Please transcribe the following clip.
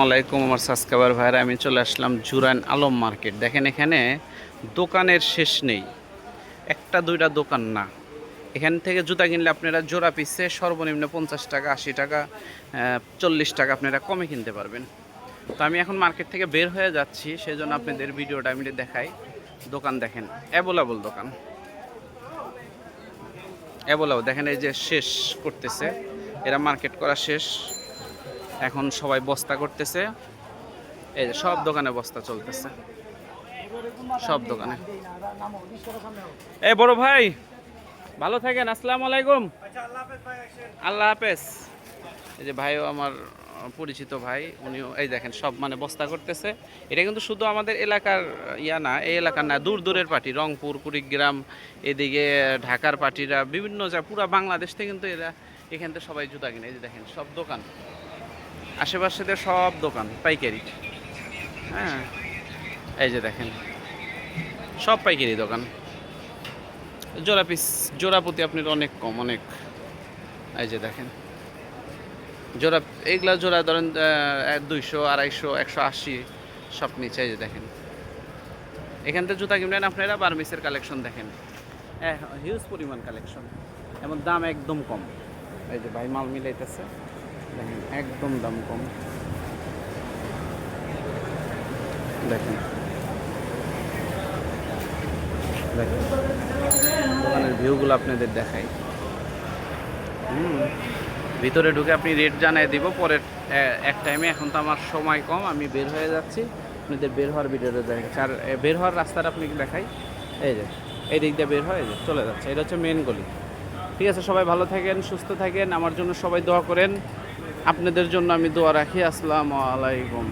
আসসালামাইকুম আমার সাবস্ক্রাইবার ভাইরা, আমি চলে আসলাম জুরান আলম মার্কেট। দেখেন এখানে দোকানের শেষ নেই, একটা দুইটা দোকান না। এখান থেকে জুতা কিনলে আপনারা জোড়া পিসে সর্বনিম্ন পঞ্চাশ টাকা, আশি টাকা চল্লিশ টাকা আপনারা কমে কিনতে পারবেন। তো আমি এখন মার্কেট থেকে বের হয়ে যাচ্ছি সেই জন্য আপনাদের ভিডিওটা আমি দেখাই। দোকান দেখেন অ্যাভেলেবল দোকান। অ্যাভেলেবল দেখেন এই যে শেষ করতেছে, এরা মার্কেট করা শেষ। এখন সবাই বস্তা করতেছে। এই যে সব দোকানে বস্তা চলতেছে। সব দোকানে। এ বড় ভাই, ভালো থাকেন, আসসালামু আলাইকুম। আল্লাহ হাফেজ। এই যে ভাইও আমার পরিচিত ভাই, উনিও, এই দেখেন, সব মানে বস্তা করতেছে। এটা কিন্তু শুধু আমাদের এলাকার ইয়া না, এই এলাকার না, দূর দূরের পার্টি, রংপুর, কুড়িগ্রাম, এদিকে ঢাকার পার্টিরা, বিভিন্ন যা পুরা বাংলাদেশ থেকে কিন্তু এরা এখান থেকে সবাই জুতা কিনে। এই যে দেখেন, সব দোকান। আশেপাশেতে সব দোকান, পাইকারি। হ্যাঁ এই যে দেখেন, সব পাইকারি দোকান। জোড়া পিস জোড়া প্রতি আপনার অনেক কম, অনেক। এই যে দেখেন, জোড়া, এইগুলা জোড়া ধরেন দুইশো, আড়াইশো, একশো আশি, সব নিচে, এই যে দেখেন। এখান থেকে জুতা কিনবেন আপনারা, বার্মিসের কালেকশন দেখেন। হ্যাঁ হিউজ পরিমাণ কালেকশন। এবং দাম একদম কম। এই যে ভাই মাল মিলাইতেছে। দেখেন, একদম দাম কম। দেখেন। দোকানের ভিউগুলো আপনাদের দেখাই। হুম। ভিতরে ঢুকে আপনি রেট জানাই দিব পরে এক টাইমে এখন তো আমার সময় কম, আমি বের হয়ে যাচ্ছি। আপনাদের বের হওয়ার ভিডিওটা দেখাচ্ছি আর বের হওয়ার রাস্তাটা আপনাকে দেখাই। এই যে এই দিক দিয়ে বের হয়ে যে, চলে যাচ্ছে। এটা হচ্ছে মেন গলি। ঠিক আছে, সবাই ভালো থাকেন, সুস্থ থাকেন। আমার জন্য সবাই দোয়া করেন। আপনাদের জন্য আমি দোয়া রাখি। আসসালামু আলাইকুম।